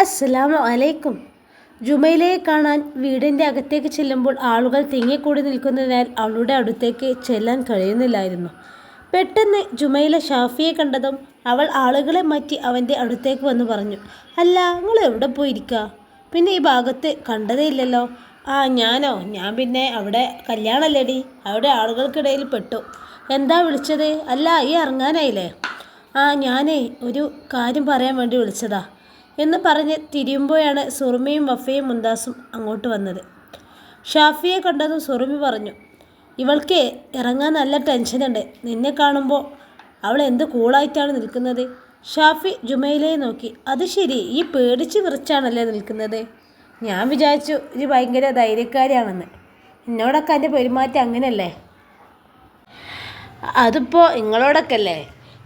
അസ്സലാമു അലൈക്കും. ജുമൈലയെ കാണാൻ വീടിന്റെ അകത്തേക്ക് ചെല്ലുമ്പോൾ ആളുകൾ തിങ്ങിക്കൂടി നിൽക്കുന്നതിനാൽ അവളുടെ അടുത്തേക്ക് ചെല്ലാൻ കഴിയുന്നില്ലായിരുന്നു. പെട്ടെന്ന് ജുമൈല ഷാഫിയെ കണ്ടതും അവൾ ആളുകളെ മാറ്റി അവന്റെ അടുത്തേക്ക് വന്ന് പറഞ്ഞു അല്ല നിങ്ങൾ എവിടെ പോയിരിക്കുക പിന്നെ ഈ ഭാഗത്ത് കണ്ടതേ ഇല്ലല്ലോ. ആ ഞാനോ? ഞാൻ പിന്നെ അവിടെ കല്യാണല്ലേടി അവിടെ ആളുകൾക്കിടയിൽ പെട്ടു. എന്താ വിളിച്ചത്? അല്ല ഈ ഇറങ്ങാനായില്ലേ? ആ ഞാനേ ഒരു കാര്യം പറയാൻ വേണ്ടി വിളിച്ചതാ. എന്ന് പറഞ്ഞ് തിരിയുമ്പോഴാണ് സുറുമയും വഫയും മുന്താസും അങ്ങോട്ട് വന്നത്. ഷാഫിയെ കണ്ടതും സുറുമി പറഞ്ഞു ഇവൾക്ക് ഇറങ്ങാൻ നല്ല ടെൻഷനുണ്ട്. നിന്നെ കാണുമ്പോൾ അവൾ എന്ത് കൂളായിട്ടാണ് നിൽക്കുന്നത്? ഷാഫി ജുമൈലയെ നോക്കി അത് ശരി ഈ പേടിച്ച് വിറച്ചാണല്ലേ നിൽക്കുന്നത്? ഞാൻ വിചാരിച്ചു ഇത് ഭയങ്കര ധൈര്യക്കാരിയാണെന്ന്. എന്നോടൊക്കെ എന്റെ പെരുമാറ്റം അങ്ങനെയല്ലേ? അതിപ്പോൾ നിങ്ങളോടൊക്കെ അല്ലേ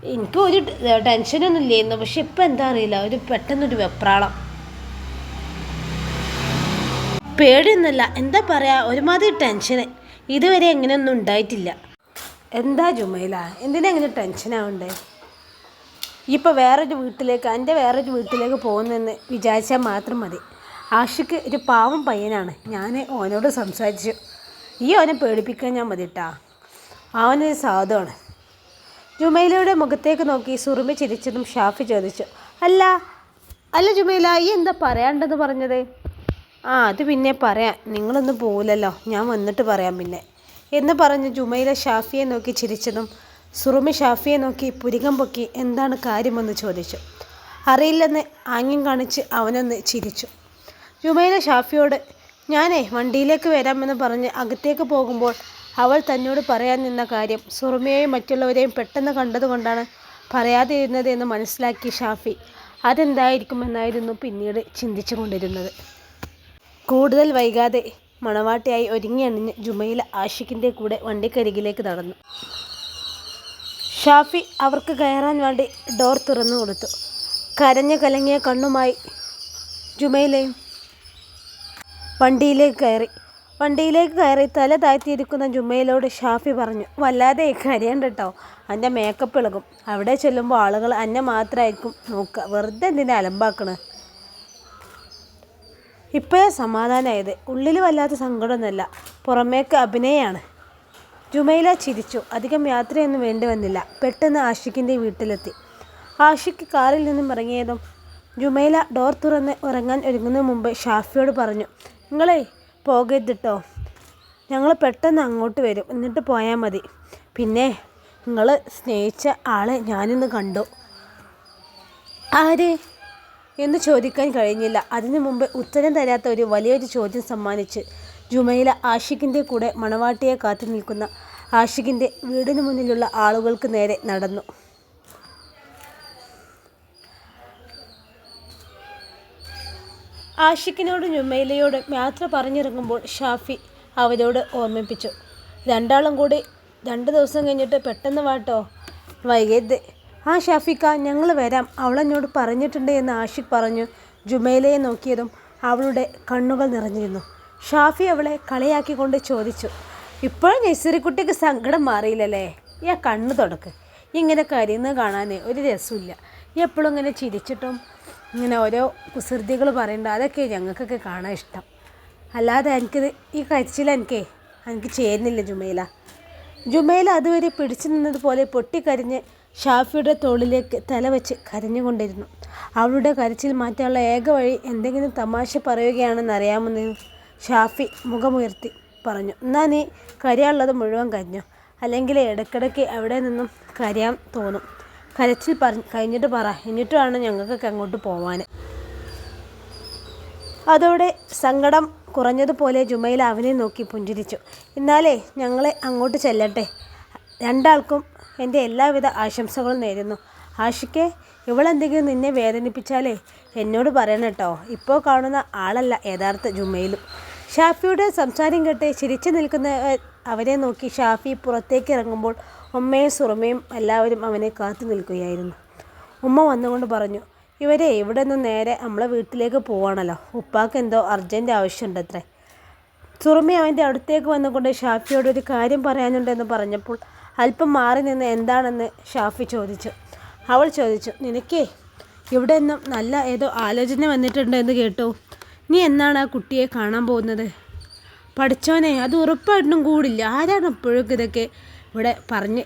എനിക്ക് ഒരു ടെൻഷനൊന്നും ഇല്ലായിരുന്നു പക്ഷെ ഇപ്പം എന്താ അറിയില്ല ഒരു പെട്ടെന്നൊരു വെപ്രാളം. പേടിയൊന്നുമല്ല. എന്താ പറയുക ഒരുമാതിരി ടെൻഷന്. ഇതുവരെ എങ്ങനെയൊന്നും ഉണ്ടായിട്ടില്ല. എന്താ ജുമയില എന്തിനാ എങ്ങനെ ടെൻഷനാവണ്ടേ ഇപ്പോൾ വേറൊരു വീട്ടിലേക്ക് എന്റെ വേറൊരു വീട്ടിലേക്ക് പോകുന്നെന്ന് വിചാരിച്ചാൽ മാത്രം മതി. ആഷിക്ക് ഒരു പാവം പയ്യനാണ്. ഞാൻ ഓനോട് സംസാരിച്ചു. ഈ ഓനെ പേടിപ്പിക്കാൻ ഞാൻ മതി കേട്ടാ അവനൊരു സാധുവാണ്. ജുമൈലയുടെ മുഖത്തേക്ക് നോക്കി സുറുമി ചിരിച്ചതും ഷാഫി ചോദിച്ചു അല്ല അല്ല ജുമൈല ഈ എന്താ പറയാണ്ടെന്ന് പറഞ്ഞത്? ആ അത് പിന്നെ പറയാം. നിങ്ങളൊന്നും പോവില്ലല്ലോ. ഞാൻ വന്നിട്ട് പറയാം പിന്നെ. എന്ന് പറഞ്ഞ് ജുമൈല ഷാഫിയെ നോക്കി ചിരിച്ചതും സുറുമി ഷാഫിയെ നോക്കി പുരികം പൊക്കി എന്താണ് കാര്യമെന്ന് ചോദിച്ചു. അറിയില്ലെന്ന് ആംഗ്യം കാണിച്ച് അവനൊന്ന് ചിരിച്ചു. ജുമൈല ഷാഫിയോട് ഞാനേ വണ്ടിയിലേക്ക് വരാമെന്ന് പറഞ്ഞ് അകത്തേക്ക് പോകുമ്പോൾ അവൾ തന്നോട് പറയാൻ നിന്ന കാര്യം സുറുമയെയും മറ്റുള്ളവരെയും പെട്ടെന്ന് കണ്ടതുകൊണ്ടാണ് പറയാതിരുന്നത് എന്ന് മനസ്സിലാക്കി ഷാഫി. അതെന്തായിരിക്കുമെന്നായിരുന്നു പിന്നീട് ചിന്തിച്ചു കൊണ്ടിരുന്നത് കൂടുതൽ വൈകാതെ മണവാട്ടിയായി ഒരുങ്ങി അണിഞ്ഞ് ജുമൈല ആഷിഖിന്റെ കൂടെ വണ്ടിക്കരികിലേക്ക് നടന്നു. ഷാഫി അവർക്ക് കയറാൻ വേണ്ടി ഡോർ തുറന്നു കൊടുത്തു. കരഞ്ഞു കലങ്ങിയ കണ്ണുമായി ജുമയിലെയും വണ്ടിയിലേക്ക് കയറി. വണ്ടിയിലേക്ക് കയറി തല താഴ്ത്തിയിരിക്കുന്ന ജുമ്മയിലോട് ഷാഫി പറഞ്ഞു വല്ലാതെ കരയണ്ട കേട്ടോ എന്റെ മേക്കപ്പ് ഇളകും. അവിടെ ചെല്ലുമ്പോൾ ആളുകൾ എന്നെ മാത്രമായിരിക്കും നോക്കുക വെറുതെ എന്തിനെ അലമ്പാക്കണേ? ഇപ്പോഴേ സമാധാനമായത് ഉള്ളിൽ വല്ലാത്ത സങ്കടമൊന്നുമല്ല പുറമേക്ക് അഭിനയമാണ് ജുമൈല ചിരിച്ചു. അധികം യാത്രയൊന്നും വേണ്ടി വന്നില്ല. പെട്ടെന്ന് ആഷിഖിന്റെ വീട്ടിലെത്തി. ആഷിഖ് കാറിൽ നിന്നും ഇറങ്ങിയതും ജുമൈല ഡോർ തുറന്ന് ഉറങ്ങാൻ ഒരുങ്ങുന്നതിന് മുമ്പ് ഷാഫിയോട് പറഞ്ഞു നിങ്ങളേ പോകരുത് കേട്ടോ ഞങ്ങൾ പെട്ടെന്ന് അങ്ങോട്ട് വരും. എന്നിട്ട് പോയാൽ മതി. പിന്നെ നിങ്ങൾ സ്നേഹിച്ച ആളെ ഞാനിന്ന് കണ്ടു. ആര്? എന്ന് ചോദിക്കാൻ കഴിഞ്ഞില്ല. അതിനു മുമ്പ് ഉത്തരം തരാത്ത ഒരു വലിയൊരു ചോദ്യം സമ്മാനിച്ച് ജുമൈല ആഷിഖിന്റെ കൂടെ മണവാട്ടിയെ കാത്തു നിൽക്കുന്ന ആഷിഖിന്റെ വീടിന് മുന്നിലുള്ള ആളുകൾക്ക് നേരെ നടന്നു. ആഷിഖിനോട് ജുമൈലയോട് യാത്ര പറഞ്ഞിറങ്ങുമ്പോൾ ഷാഫി അവരോട് ഓർമ്മിപ്പിച്ചു. രണ്ടാളും കൂടി രണ്ട് ദിവസം കഴിഞ്ഞിട്ട് പെട്ടെന്ന് വാട്ടോ? വൈകരുത്. ആ ഷാഫിക്ക ഞങ്ങൾ വരാം. അവളെന്നോട് പറഞ്ഞിട്ടുണ്ട് എന്ന് ആഷിഖ് പറഞ്ഞു. ജുമൈലയെ നോക്കിയതും അവളുടെ കണ്ണുകൾ നിറഞ്ഞിരുന്നു. ഷാഫി അവളെ കളിയാക്കിക്കൊണ്ട് ചോദിച്ചു ഇപ്പോഴും നഴ്സറിക്കുട്ടിക്ക് സങ്കടം മാറിയില്ലല്ലേ? ഈ കണ്ണു തുടക്ക്. ഇങ്ങനെ കരിയുന്ന കാണാൻ ഒരു രസമില്ല എപ്പോഴും ഇങ്ങനെ ചിരിച്ചിട്ടും ഇങ്ങനെ ഓരോ കുസൃതികൾ പറയുന്നുണ്ട് അതൊക്കെ ഞങ്ങൾക്കൊക്കെ കാണാൻ ഇഷ്ടം. അല്ലാതെ എനിക്കിത് ഈ കരച്ചിൽ എനിക്കേ. എനിക്ക് ചേരുന്നില്ല ജുമൈല. ജുമൈല അതുവരെ പിടിച്ചു നിന്നതുപോലെ പൊട്ടിക്കരിഞ്ഞ് ഷാഫിയുടെ തോളിലേക്ക് തല വെച്ച് കരഞ്ഞുകൊണ്ടിരുന്നു. അവളുടെ കരച്ചിൽ മാറ്റാനുള്ള ഏക വഴി എന്തെങ്കിലും തമാശ പറയുകയാണെന്ന് അറിയാമെന്ന് ഷാഫി മുഖമുയർത്തി പറഞ്ഞു. എന്നാൽ നീ കരയാനുള്ളത് മുഴുവൻ കരഞ്ഞു? അല്ലെങ്കിൽ ഇടയ്ക്കിടയ്ക്ക് അവിടെ നിന്നും കരയാൻ തോന്നും? കരച്ചിൽ പറഞ്ഞ് കഴിഞ്ഞിട്ട് പറ. എന്നിട്ടാണ് ഞങ്ങൾക്കൊക്കെ അങ്ങോട്ട് പോവാൻ. അതോടെ സങ്കടം കുറഞ്ഞതുപോലെ ജുമൈൽ അവനെ നോക്കി പുഞ്ചിരിച്ചു. എന്നാലേ ഞങ്ങളെ അങ്ങോട്ട് ചെല്ലട്ടെ. രണ്ടാൾക്കും എന്റെ എല്ലാവിധ ആശംസകളും നേരുന്നു. ആഷിക്കെ ഇവളെന്തെങ്കിലും നിന്നെ വേദനിപ്പിച്ചാലേ എന്നോട് പറയണം കേട്ടോ. ഇപ്പോൾ കാണുന്ന ആളല്ല യഥാർത്ഥ ജുമയിലും ഷാഫിയുടെ സംസാരം കേട്ട് ചിരിച്ചു നിൽക്കുന്ന അവരെ നോക്കി ഷാഫി പുറത്തേക്ക് ഇറങ്ങുമ്പോൾ ഉമ്മയും സുറമയും എല്ലാവരും അവനെ കാത്തു നിൽക്കുകയായിരുന്നു. ഉമ്മ വന്നുകൊണ്ട് പറഞ്ഞു ഇവരെ ഇവിടെ നിന്ന് നേരെ നമ്മളെ വീട്ടിലേക്ക് പോവാണല്ലോ. ഉപ്പാക്ക് എന്തോ അർജന്റ് ആവശ്യമുണ്ടത്രേ. സുറുമി അവന്റെ അടുത്തേക്ക് വന്നുകൊണ്ട് ഷാഫിയോട് ഒരു കാര്യം പറയാനുണ്ടെന്ന് പറഞ്ഞപ്പോൾ അല്പം മാറി നിന്ന് എന്താണെന്ന് ഷാഫി ചോദിച്ചു. അവൾ ചോദിച്ചു നിനക്കേ ഇവിടെ നിന്നും നല്ല ഏതോ ആലോചന വന്നിട്ടുണ്ട് എന്ന് കേട്ടു. നീ എന്നാണ് ആ കുട്ടിയെ കാണാൻ പോകുന്നത്? പഠിച്ചോനെ അത് ഉറപ്പായിട്ടും കൂടില്ല. ആരാണ് ഇപ്പോഴും ഇതൊക്കെ ഇവിടെ പറഞ്ഞ്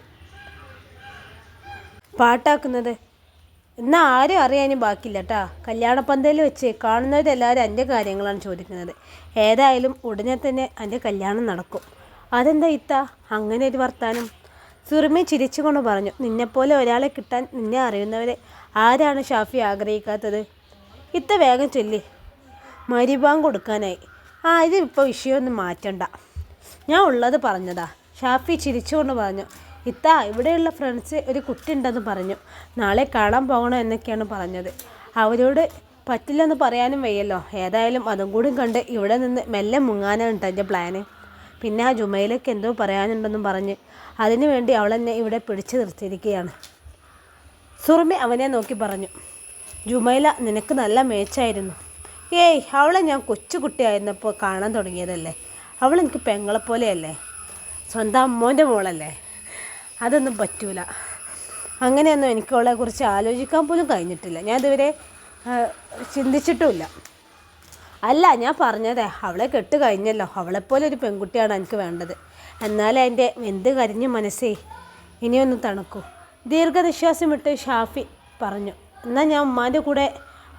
പാട്ടാക്കുന്നത്. എന്നാൽ ആരും അറിയാനും ബാക്കിയില്ല കേട്ടാ കല്യാണപ്പന്തയിൽ വെച്ച് കാണുന്നവരെല്ലാവരും എന്റെ കാര്യങ്ങളാണ് ചോദിക്കുന്നത്. ഏതായാലും ഉടനെ തന്നെ എന്റെ കല്യാണം നടക്കും. അതെന്താ ഇത്ത? അങ്ങനെ ഒരു വർത്താനം. സുറുമി ചിരിച്ചുകൊണ്ട് പറഞ്ഞു നിന്നെപ്പോലെ ഒരാളെ കിട്ടാൻ നിന്നെ അറിയുന്നവരെ ആരാണ് ഷാഫി ആഗ്രഹിക്കാത്തത്? ഇത്ത വേഗം ചൊല്ലി. മരിബാൻ കൊടുക്കാനായി. ആ ഇത് ഇപ്പോൾ വിഷയമൊന്നും മാറ്റണ്ട. ഞാൻ ഉള്ളത് പറഞ്ഞതാ. ഷാഫി ചിരിച്ചുകൊണ്ട് പറഞ്ഞു ഇത്ത ഇവിടെയുള്ള ഫ്രണ്ട്സ് ഒരു കുട്ടി ഉണ്ടെന്ന് പറഞ്ഞു. നാളെ കാണാൻ പോകണം എന്നൊക്കെയാണ് പറഞ്ഞത്. അവരോട് പറ്റില്ലെന്ന് പറയാനും വയ്യല്ലോ. ഏതായാലും അതും കൂടി കണ്ട് ഇവിടെ നിന്ന് മെല്ലെ മുങ്ങാനാണ് എന്റെ പ്ലാന് പിന്നെ ആ ജുമയിലേക്ക് എന്തോ പറയാനുണ്ടെന്നും പറഞ്ഞ് അതിനു വേണ്ടി അവളെന്നെ ഇവിടെ പിടിച്ചു നിർത്തിയിരിക്കുകയാണ്. സുറുമി അവനെ നോക്കി പറഞ്ഞു ജുമൈല നിനക്ക് നല്ല മേച്ചായിരുന്നു. ഏയ് അവളെ ഞാൻ കൊച്ചുകുട്ടിയായിരുന്നപ്പോൾ കാണാൻ തുടങ്ങിയതല്ലേ? അവളെനിക്ക് പെങ്ങളെപ്പോലെയല്ലേ സ്വന്തം അമ്മോന്റെ മോളല്ലേ? അതൊന്നും പറ്റൂല. അങ്ങനെയൊന്നും എനിക്ക് അവളെ കുറിച്ച് ആലോചിക്കാൻ പോലും കഴിഞ്ഞിട്ടില്ല. ഞാൻ ഇതുവരെ ചിന്തിച്ചിട്ടുമില്ല. അല്ല ഞാൻ പറഞ്ഞതേ അവളെ കെട്ട് കഴിഞ്ഞല്ലോ. അവളെപ്പോലെ ഒരു പെൺകുട്ടിയാണ് എനിക്ക് വേണ്ടത്. എന്നാലേ എന്റെ വെന്ത് കരിഞ്ഞ മനസ്സേ ഇനിയൊന്ന് തണുക്കൂ. ദീർഘനിശ്വാസം വിട്ട് ഷാഫി പറഞ്ഞു എന്നാൽ ഞാൻ ഉമ്മാന്റെ കൂടെ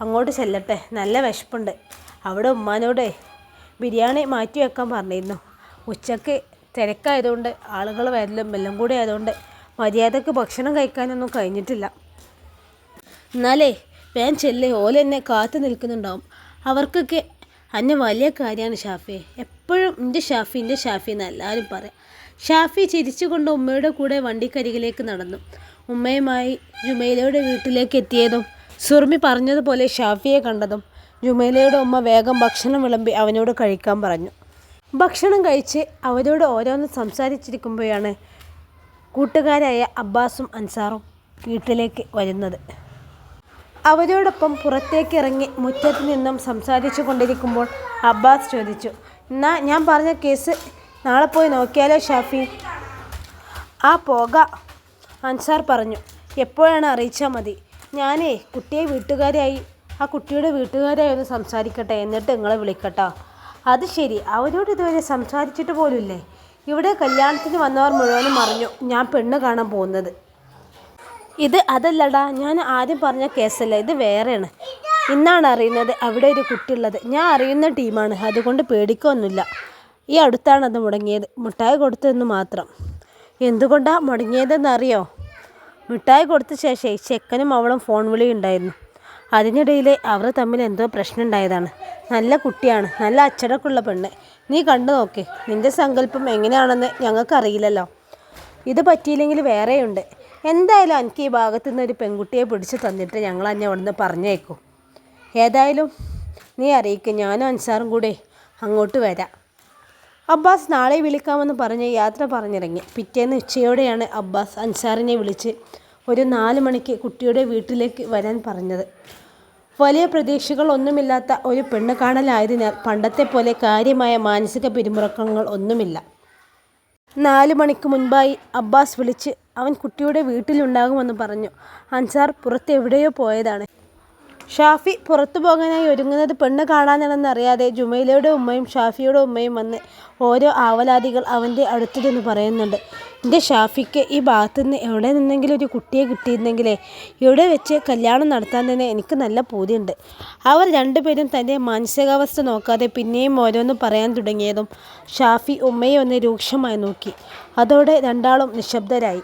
അങ്ങോട്ട് ചെല്ലട്ടെ. നല്ല വിശപ്പുണ്ട്. അവിടെ ഉമ്മാനോട് ബിരിയാണി മാറ്റി വെക്കാൻ പറഞ്ഞിരുന്നു. ഉച്ചയ്ക്ക് തിരക്കായതുകൊണ്ട് ആളുകൾ വരലും എല്ലാം കൂടി ആയതുകൊണ്ട് മര്യാദയ്ക്ക് ഭക്ഷണം കഴിക്കാനൊന്നും കഴിഞ്ഞിട്ടില്ല. എന്നാലേ വേൻ ചെല്ലേ ഓല എന്നെ കാത്തു നിൽക്കുന്നുണ്ടാവും. അവർക്കൊക്കെ അന്നെ വലിയ കാര്യമാണ് ഷാഫി. എപ്പോഴും എന്റെ ഷാഫി എന്റെ ഷാഫി എന്ന് എല്ലാവരും പറയാം. ഷാഫി ചിരിച്ചുകൊണ്ട് ഉമ്മയുടെ കൂടെ വണ്ടിക്കരികിലേക്ക് നടന്നു. ഉമ്മയുമായി ജുമൈലയുടെ വീട്ടിലേക്ക് എത്തിയതും സുർമി പറഞ്ഞതുപോലെ ഷാഫിയെ കണ്ടതും ജുമൈലയുടെ ഉമ്മ വേഗം ഭക്ഷണം വിളമ്പി അവനോട് കഴിക്കാൻ പറഞ്ഞു. ഭക്ഷണം കഴിച്ച് അവരോട് ഓരോന്ന് സംസാരിച്ചിരിക്കുമ്പോഴാണ് കൂട്ടുകാരായ അബ്ബാസും അൻസാറും വീട്ടിലേക്ക് വരുന്നത്. അവരോടൊപ്പം പുറത്തേക്ക് ഇറങ്ങി മുറ്റത്ത് നിന്നും സംസാരിച്ചു കൊണ്ടിരിക്കുമ്പോൾ അബ്ബാസ് ചോദിച്ചു എന്നാ ഞാൻ പറഞ്ഞ കേസ് നാളെ പോയി നോക്കിയാലോ ഷാഫി? ആ പോക അൻസാർ പറഞ്ഞു. എപ്പോഴാണ് അറിയിച്ചാൽ മതി. ഞാനേ കുട്ടിയെ വീട്ടുകാരായി ആ കുട്ടിയുടെ വീട്ടുകാരായി ഒന്ന് സംസാരിക്കട്ടെ എന്നിട്ട് നിങ്ങളെ വിളിക്കട്ടോ. അത് ശരി. അവരോട് ഇതുവരെ സംസാരിച്ചിട്ട് പോലുമില്ലേ? ഇവിടെ കല്യാണത്തിന് വന്നവർ മുഴുവനും അറിഞ്ഞു. ഞാൻ പെണ്ണ് കാണാൻ പോകുന്നത്. ഇത് അതല്ലടാ. ഞാൻ ആദ്യം പറഞ്ഞ കേസല്ല? ഇത് വേറെയാണ്. ഇന്നാണ് അറിയുന്നത് അവിടെ ഒരു കുട്ടിയുള്ളത്. ഞാൻ അറിയുന്ന ടീമാണ്. അതുകൊണ്ട് പേടിക്കൊന്നുമില്ല. ഈ അടുത്താണ് അത് മുടങ്ങിയത്. മിഠായി കൊടുത്തതെന്ന് മാത്രം. എന്തുകൊണ്ടാണ് മുടങ്ങിയതെന്നറിയോ? മിഠായി കൊടുത്ത ശേഷം ചെക്കനും അവളും ഫോൺ വിളി ഉണ്ടായിരുന്നു അതിനിടയിൽ അവർ തമ്മിൽ എന്തോ പ്രശ്നം ഉണ്ടായതാണ് നല്ല കുട്ടിയാണ്. നല്ല അച്ചടക്കമുള്ള പെണ്ണ്. നീ കണ്ടു നോക്ക്. നിന്റെ സങ്കല്പം എങ്ങനെയാണെന്ന് ഞങ്ങൾക്കറിയില്ലല്ലോ. ഇത് പറ്റിയില്ലെങ്കിൽ വേറെയുണ്ട്. എന്തായാലും എനിക്ക് ഈ ഭാഗത്തു നിന്ന് ഒരു പെൺകുട്ടിയെ പിടിച്ചു തന്നിട്ട് ഞങ്ങൾ അന്നെ അവിടുന്ന് പറഞ്ഞേക്കും. ഏതായാലും നീ അറിയിക്കും. ഞാനും അൻസാറും കൂടെ അങ്ങോട്ട് വരാം. അബ്ബാസ് നാളെ വിളിക്കാമെന്ന് പറഞ്ഞ് യാത്ര പറഞ്ഞിറങ്ങി. പിറ്റേന്ന് ഉച്ചയോടെയാണ് അബ്ബാസ് അൻസാറിനെ വിളിച്ച് ഒരു നാല് മണിക്ക് കുട്ടിയുടെ വീട്ടിലേക്ക് വരാൻ പറഞ്ഞത്. വലിയ പ്രതീക്ഷകളൊന്നുമില്ലാത്ത ഒരു പെണ്ണ് കാണലായതിനാൽ പണ്ടത്തെ പോലെ കാര്യമായ മാനസിക പിരിമുറക്കങ്ങൾ ഒന്നുമില്ല. നാല് മണിക്ക് മുൻപായി അബ്ബാസ് വിളിച്ച് അവൻ കുട്ടിയുടെ വീട്ടിലുണ്ടാകുമെന്ന് പറഞ്ഞു. അൻസാർ പുറത്തെവിടെയോ പോയതാണ്. ഷാഫി പുറത്തു പോകാനായി ഒരുങ്ങുന്നത് പെണ്ണ് കാണാനാണെന്നറിയാതെ ജുമൈലയുടെ ഉമ്മയും ഷാഫിയുടെ ഉമ്മയും വന്ന് ഓരോ ആവലാദികൾ അവന്റെ അടുത്തിരുന്ന് പറയുന്നുണ്ട്. എന്റെ ഷാഫിക്ക് ഈ ഭാഗത്തു നിന്ന് എവിടെ നിന്നെങ്കിലും ഒരു കുട്ടിയെ കിട്ടിയിരുന്നെങ്കിലേ ഇവിടെ വെച്ച് കല്യാണം നടത്താൻ തന്നെ എനിക്ക് നല്ല പൂതിയുണ്ട്. അവർ രണ്ടുപേരും തന്റെ മാനസികാവസ്ഥ നോക്കാതെ പിന്നെയും ഓരോന്ന് പറയാൻ തുടങ്ങിയതും ഷാഫി ഉമ്മയെ ഒന്ന് രൂക്ഷമായി നോക്കി. അതോടെ രണ്ടാളും നിശബ്ദരായി.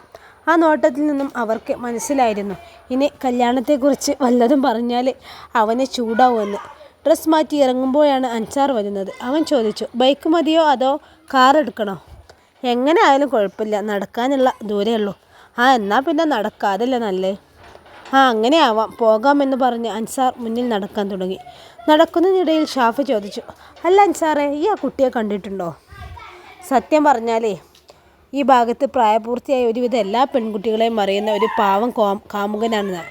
ആ നോട്ടത്തിൽ നിന്നും അവർക്ക് മനസ്സിലായിരുന്നു. ഇനി കല്യാണത്തെക്കുറിച്ച് വല്ലതും പറഞ്ഞാൽ അവനെ ചൂടാവുമെന്ന്. ഡ്രസ്സ് മാറ്റി ഇറങ്ങുമ്പോഴാണ് അൻസാർ വരുന്നത്. അവൻ ചോദിച്ചു ബൈക്ക് മതിയോ അതോ കാർ എടുക്കണോ? എങ്ങനെ ആയാലും കുഴപ്പമില്ല. നടക്കാനുള്ള ദൂരേ ഉള്ളൂ. ആ എന്നാൽ പിന്നെ നടക്കാതല്ലേ നല്ലേ? ആ അങ്ങനെ ആവാം പോകാമെന്ന് പറഞ്ഞ് അൻസാർ മുന്നിൽ നടക്കാൻ തുടങ്ങി. നടക്കുന്നതിനിടയിൽ ഷാഫ് ചോദിച്ചു അല്ല അൻസാറേ ഈ ആ കുട്ടിയെ കണ്ടിട്ടുണ്ടോ? സത്യം പറഞ്ഞാലേ ഈ ഭാഗത്ത് പ്രായപൂർത്തിയായ ഒരുവിധം എല്ലാ പെൺകുട്ടികളെയും അറിയുന്ന ഒരു പാവം കാമുകനാണ്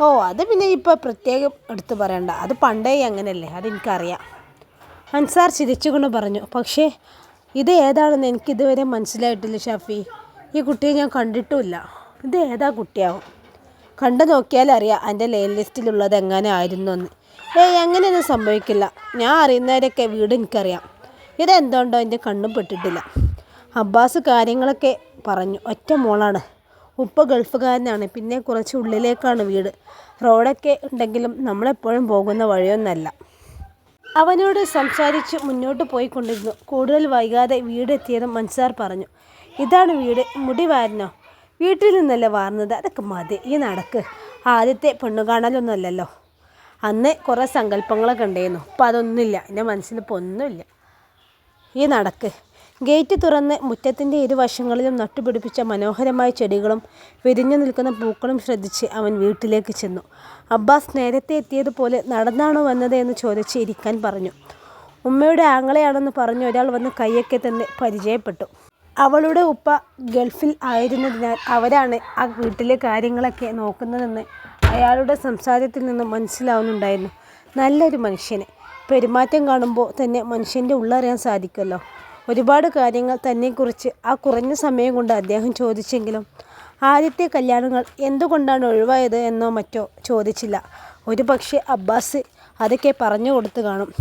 ഓ അത് പിന്നെ ഇപ്പോൾ പ്രത്യേകം എടുത്ത് പറയണ്ട. അത് പണ്ടേ അങ്ങനെയല്ലേ അതെനിക്കറിയാം. അൻസാർ ചിരിച്ചുകൊണ്ട് പറഞ്ഞു പക്ഷേ ഇത് ഏതാണെന്ന് എനിക്കിതുവരെ മനസ്സിലായിട്ടില്ല ഷാഫി. ഈ കുട്ടിയെ ഞാൻ കണ്ടിട്ടുമില്ല. ഇത് ഏതാ കുട്ടിയാവും? കണ്ടു നോക്കിയാൽ അറിയാം എന്റെ ലൈൻ ലിസ്റ്റിലുള്ളത് എങ്ങനെ ആയിരുന്നു എന്ന് ഏയ് അങ്ങനെയൊന്നും സംഭവിക്കില്ല. ഞാൻ അറിയുന്നവരൊക്കെ വീട് എനിക്കറിയാം. ഇതെന്തുകൊണ്ടോ എന്റെ കണ്ണും പെട്ടിട്ടില്ല. അബ്ബാസ് കാര്യങ്ങളൊക്കെ പറഞ്ഞു. ഒറ്റ മോളാണ്. ഉപ്പ ഗൾഫുകാരനാണ്. പിന്നെ കുറച്ച് ഉള്ളിലേക്കാണ് വീട്. റോഡൊക്കെ ഉണ്ടെങ്കിലും നമ്മളെപ്പോഴും പോകുന്ന വഴിയൊന്നല്ല. അവനോട് സംസാരിച്ച് മുന്നോട്ട് പോയിക്കൊണ്ടിരുന്നു. കൂടുതൽ വൈകാതെ വീടെത്തിയതും മൻസാർ പറഞ്ഞു. ഇതാണ് വീട്. മുടി വാരനോ വീട്ടിൽ നിന്നല്ലേ വാർന്നത്. അതൊക്കെ മതി. ഈ നടക്ക്. ആദ്യത്തെ പെണ്ണു കാണലൊന്നുമല്ലല്ലോ അന്ന് കുറേ സങ്കല്പങ്ങളൊക്കെ ഉണ്ടായിരുന്നു. ഇപ്പം അതൊന്നുമില്ല. എന്റെ മനസ്സിലിപ്പോൾ ഒന്നുമില്ല. ഈ നടക്ക്. ഗേറ്റ് തുറന്ന് മുറ്റത്തിന്റെ ഇരുവശങ്ങളിലും നട്ടുപിടിപ്പിച്ച മനോഹരമായ ചെടികളും വിരിഞ്ഞു നിൽക്കുന്ന പൂക്കളും ശ്രദ്ധിച്ച് അവൻ വീട്ടിലേക്ക് ചെന്നു. അബ്ബാസ് നേരത്തെ എത്തിയതുപോലെ നടന്നാണോ വന്നത്? എന്ന് ചോദിച്ച് ഇരിക്കാൻ പറഞ്ഞു. ഉമ്മയുടെ ആങ്ങളെയാണെന്ന് പറഞ്ഞ് ഒരാൾ വന്ന് കയ്യൊക്കെ തന്നെ പരിചയപ്പെട്ടു. അവളുടെ ഉപ്പ ഗൾഫിൽ ആയിരുന്നതിനാൽ അവരാണ് ആ വീട്ടിലെ കാര്യങ്ങളൊക്കെ നോക്കുന്നതെന്ന് അയാളുടെ സംസാരത്തിൽ നിന്ന് മനസ്സിലാവുന്നുണ്ടായിരുന്നു. നല്ലൊരു മനുഷ്യനെ. പെരുമാറ്റം കാണുമ്പോൾ തന്നെ മനുഷ്യന്റെ ഉള്ളറിയാൻ സാധിക്കുമല്ലോ. ഒരുപാട് കാര്യങ്ങൾ തന്നെക്കുറിച്ച് ആ കുറഞ്ഞ സമയം കൊണ്ട് അദ്ദേഹം ചോദിച്ചെങ്കിലും ആദ്യത്തെ കല്യാണങ്ങൾ എന്തുകൊണ്ടാണ് ഒഴിവായത് എന്നോ മറ്റോ ചോദിച്ചില്ല. ഒരു പക്ഷേ അബ്ബാസ് അതൊക്കെ പറഞ്ഞു കൊടുത്തു കാണും.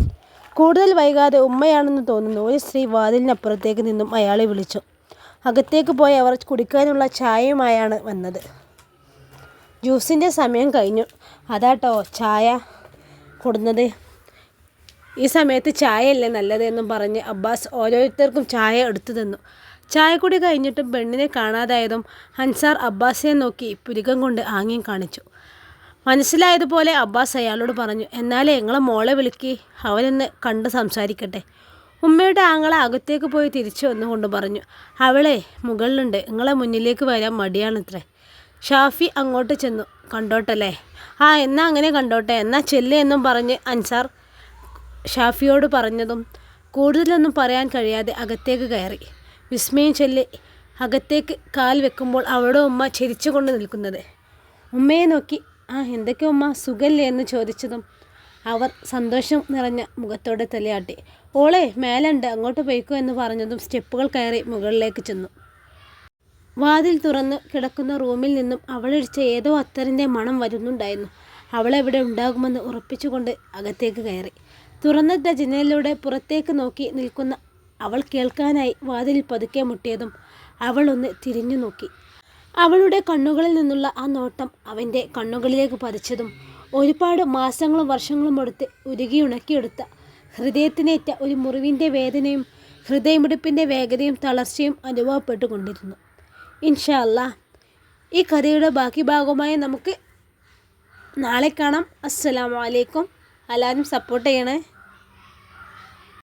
കൂടുതൽ വൈകാതെ ഉമ്മയാണെന്ന് തോന്നുന്നു ഒരു സ്ത്രീ വാതിലിനപ്പുറത്തേക്ക് നിന്നും അയാളെ വിളിച്ചു. അകത്തേക്ക് പോയി അവർ കുടിക്കാനുള്ള ചായയുമായാണ് വന്നത്. ജ്യൂസിന്റെ സമയം കഴിഞ്ഞു. അതാട്ടോ ചായ കൊടുന്നത്. ഈ സമയത്ത് ചായയല്ലേ നല്ലത് എന്നും പറഞ്ഞ് അബ്ബാസ് ഓരോരുത്തർക്കും ചായ എടുത്തു തന്നു. ചായക്കുടി കഴിഞ്ഞിട്ടും പെണ്ണിനെ കാണാതായതും അൻസാർ അബ്ബാസിനെ നോക്കി പുരികം കൊണ്ട് ആംഗ്യം കാണിച്ചു. മനസ്സിലായതുപോലെ അബ്ബാസ് അയാളോട് പറഞ്ഞു എന്നാലേ ഞങ്ങളെ മോളെ വിളിക്കി അവനൊന്ന് കണ്ട് സംസാരിക്കട്ടെ. ഉമ്മയുടെ ആങ്ങളെ അകത്തേക്ക് പോയി തിരിച്ചു വന്നുകൊണ്ട് പറഞ്ഞു അവളെ മുകളിലുണ്ട് നിങ്ങളെ മുന്നിലേക്ക് വരാൻ മടിയാണത്രേ. ഷാഫി അങ്ങോട്ട് ചെന്നു കണ്ടോട്ടല്ലേ? ആ എന്നാ അങ്ങനെ കണ്ടോട്ടെ എന്നാ ചെല്ലേ എന്നും പറഞ്ഞ് അൻസാർ ഷാഫിയോട് പറഞ്ഞതും കൂടുതലൊന്നും പറയാൻ കഴിയാതെ അകത്തേക്ക് കയറി. വിസ്മയം ചൊല്ലി അകത്തേക്ക് കാൽ വെക്കുമ്പോൾ അവളുടെ ഉമ്മ ചിരിച്ചുകൊണ്ട് നിൽക്കുന്നത്. ഉമ്മയെ നോക്കി ആ എന്തൊക്കെ ഉമ്മ? സുഖല്ലേ? എന്ന് ചോദിച്ചതും അവർ സന്തോഷം നിറഞ്ഞ മുഖത്തോടെ തലയാട്ടി. ഓളെ മേലുണ്ട് അങ്ങോട്ട് പോയിക്കോ എന്ന് പറഞ്ഞതും സ്റ്റെപ്പുകൾ കയറി മുകളിലേക്ക് ചെന്നു. വാതിൽ തുറന്ന് കിടക്കുന്ന റൂമിൽ നിന്നും അവളൊഴിച്ച ഏതോ അത്തറിന്റെ മണം വരുന്നുണ്ടായിരുന്നു. അവളെവിടെ ഉണ്ടാകുമെന്ന് ഉറപ്പിച്ചുകൊണ്ട് അകത്തേക്ക് കയറി. തുറന്നിട്ട ജനലിലൂടെ പുറത്തേക്ക് നോക്കി നിൽക്കുന്ന അവൾ കേൾക്കാനായി വാതിൽ പതുക്കെ മുട്ടിയതും അവൾ ഒന്ന് തിരിഞ്ഞു നോക്കി. അവളുടെ കണ്ണുകളിൽ നിന്നുള്ള ആ നോട്ടം അവന്റെ കണ്ണുകളിലേക്ക് പതിച്ചതും ഒരുപാട് മാസങ്ങളും വർഷങ്ങളും എടുത്ത് ഉരുകിയുണക്കിയെടുത്ത ഹൃദയത്തിനേറ്റ ഒരു മുറിവിന്റെ വേദനയും ഹൃദയമിടിപ്പിന്റെ വേഗതയും തളർച്ചയും അനുഭവപ്പെട്ടുകൊണ്ടിരുന്നു. ഇൻഷാ അല്ലാ ഈ കഥയുടെ ബാക്കി ഭാഗവുമായി നമുക്ക് നാളെ കാണാം. അസ്സലാമലൈക്കും എല്ലാവരും സപ്പോർട്ട് ചെയ്യണേ.